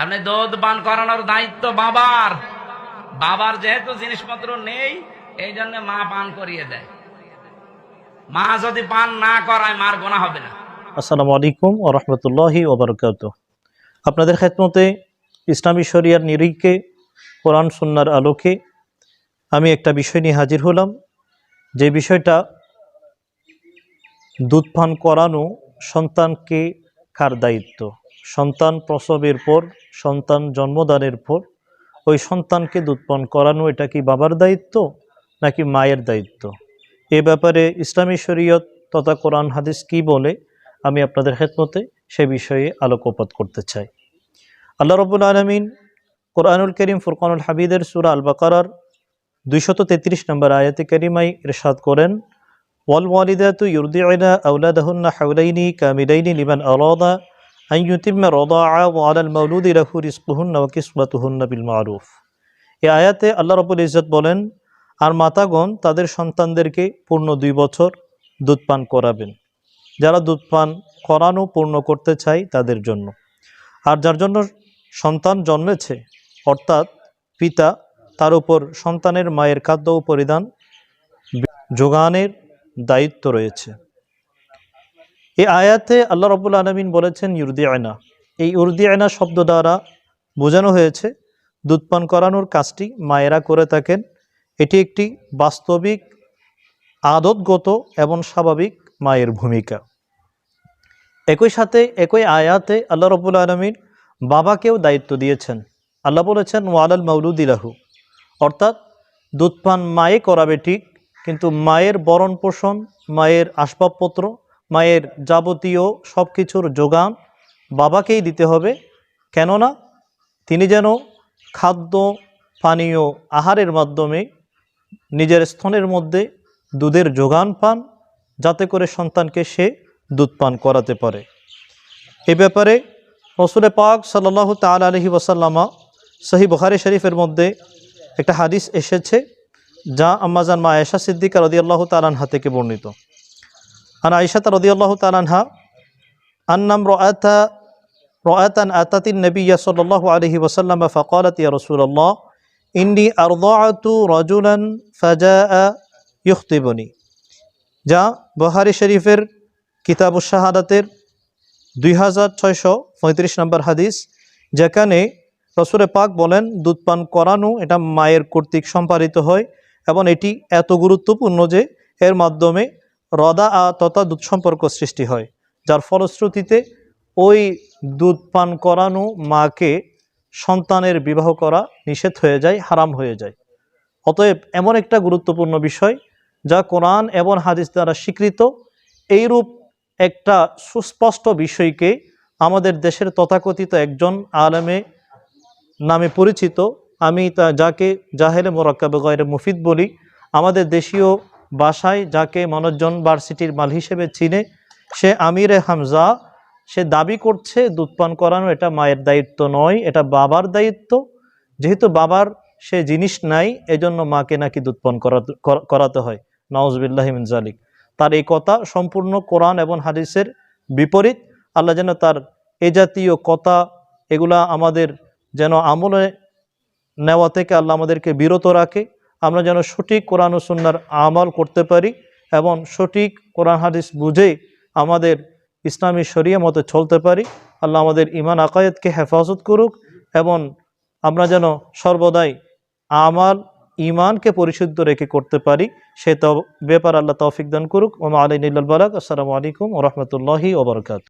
আপনি দুধ পান করানোর দায়িত্ব বাবার। বাবার যেহেতু জিনিসপত্র নেই এই জন্য মা পান করিয়ে দেয়। মা যদি পান না করায় মার গোনা হবে না। আসসালামু আলাইকুম ও রহমতুল্লাহি ওবরকাত আপনাদের খেদমতে ইসলামী শরিয়ার নিরিখে, কোরআন সুন্নার আলোকে আমি একটা বিষয় নিয়ে হাজির হলাম। যে বিষয়টা দুধ পান করানো সন্তানকে কার দায়িত্ব? সন্তান প্রসবের পর, সন্তান জন্মদানের পর, ওই সন্তানকে দুধ পান করানো, এটা কি বাবার দায়িত্ব নাকি মায়ের দায়িত্ব? এ ব্যাপারে ইসলামী শরীয়ত তথা কোরআন হাদিস কি বলে, আমি আপনাদের খেদমতে সে বিষয়ে আলোকপাত করতে চাই। আল্লাহ রবুল আলমিন কোরআনুল করিম ফুরকানুল হাবিদের সুরা আল বাকারার দুইশত তেত্রিশ নম্বর আয়াতে করিমাই ইরশাদ করেন, ওয়াল ওয়ালিদাতু ইউরদিউনা আওলাদাহুন্না হাওলাইনি কামিলাইনি লিমান আলাদা ওয়া আলাল মাওলুদি লাহু রিজকুহুন্না ওয়া কিসওয়াতুহুন্না বিল মারুফ এই আয়াতে আল্লাহ রবুল ইজ্জত বলেন, আর মাতাগণ তাদের সন্তানদেরকে পূর্ণ দুই বছর দুধ পান করাবেন। যারা দুধ পান করানো পূর্ণ করতে চায় তাদের জন্য। আর যার জন্য সন্তান জন্মেছে, অর্থাৎ পিতা, তার উপর সন্তানের মায়ের খাদ্য পরিধান যোগানের দায়িত্ব রয়েছে। এই আয়াতে আল্লাহ রবুল আলমিন বলেছেন ইউরদি আয়না এই উর্দি আয়না শব্দ দ্বারা বোঝানো হয়েছে, দুধ পান করানোর কাজটি মায়েরা করে থাকেন। এটি একটি বাস্তবিক, আদতগত এবং স্বাভাবিক মায়ের ভূমিকা। একই সাথে একই আয়াতে আল্লাহ রবুল আলমীর বাবাকেও দায়িত্ব দিয়েছেন। আল্লাহ বলেছেন, ওয়ালাল মাউলুদিলাহু অর্থাৎ, দুধ পান মায়ে করাবে ঠিক, কিন্তু মায়ের বরণ পোষণ, মায়ের আসবাবপত্র মায়ের যাবতীয় সব কিছুর যোগান বাবাকেই দিতে হবে। কেননা তিনি যেন খাদ্য, পানীয়, আহারের মাধ্যমে নিজের স্তনের মধ্যে দুধের যোগান পান, যাতে করে সন্তানকে সে দুধ পান করাতে পারে। এ ব্যাপারে রসুল পাক সাল্লাহ তাল আলহি ওসাল্লামা সহি বখারি শরীফের মধ্যে একটা হাদিস এসেছে, যা আম্মাজান মা আয়েশা সিদ্দিকা রদি আল্লাহ তালানহা থেকে বর্ণিত। আন আয়েশাতা রদি আল্লাহ তালানহা আন্নাম রাতা রাতান আতাতিন নবিয়া সাল্লাল্লাহু আলাইহি ওয়াসাল্লাম ফাকালাত ইয়া রাসূলুল্লাহ ইন্নি আরদাআতু রাজুলান ফাজাআ ইখতিবুনি যা বহারি শরীফের কিতাব শাহাদাতের দুই হাজার ছয়শো পঁয়ত্রিশ নম্বর হাদিস, যেখানে রসুরে পাক বলেন, দুধ পান করানো, এটা মায়ের কর্তৃক সম্পাদিত হয় এবং এটি এত গুরুত্বপূর্ণ যে এর মাধ্যমে রদা আ তথা দুধ সম্পর্ক সৃষ্টি হয়, যার ফলশ্রুতিতে ওই দুধ পান করানো মাকে সন্তানের বিবাহ করা নিষেধ হয়ে যায়, হারাম হয়ে যায়। অতএব এমন একটা গুরুত্বপূর্ণ বিষয় যা কোরআন এবং হাদিস দ্বারা স্বীকৃত, এইরূপ একটা সুস্পষ্ট বিষয়কে আমাদের দেশের তথাকথিত একজন আলেমে নামে পরিচিত, আমি তা যাকে জাহেলে মোরাক্কাবে গয়ের মুফিদ বলি, আমাদের দেশীয় ভাষায় যাকে মনোজন ভার্সিটির মাল হিসেবে চিনে, সে আমিরে হামজা, সে দাবি করছে দুধ পান করানো এটা মায়ের দায়িত্ব নয়, এটা বাবার দায়িত্ব। যেহেতু বাবার সে জিনিস নাই, এজন্য মাকে নাকি দুধ পান করাতে হয়। নওয়াজবিল্লাহ জালিক তার এই কথা সম্পূর্ণ কোরআন এবং হাদিসের বিপরীত। আল্লাহ যেন তার এ জাতীয় কথা, এগুলা আমাদের যেন আমলে নেওয়া থেকে আল্লাহ আমাদেরকে বিরত রাখে। আমরা যেন সঠিক কোরআন ও সুন্নার আমল করতে পারি এবং সঠিক কোরআন হাদিস বুঝে আমাদের ইসলামী শরিয়া মতো চলতে পারি। আল্লাহ আমাদের ইমান আকায়েতকে হেফাজত করুক এবং আমরা যেন সর্বদাই আমাল ইমানকে পরিশুদ্ধ রেখে করতে পারি। সে ব্যাপার আল্লাহ তৌফিক দান করুক। ওমা আলী নিল্লাল বালাক আসসালামু আলাইকুম ও রহমতুল্লাহি ওবরকাত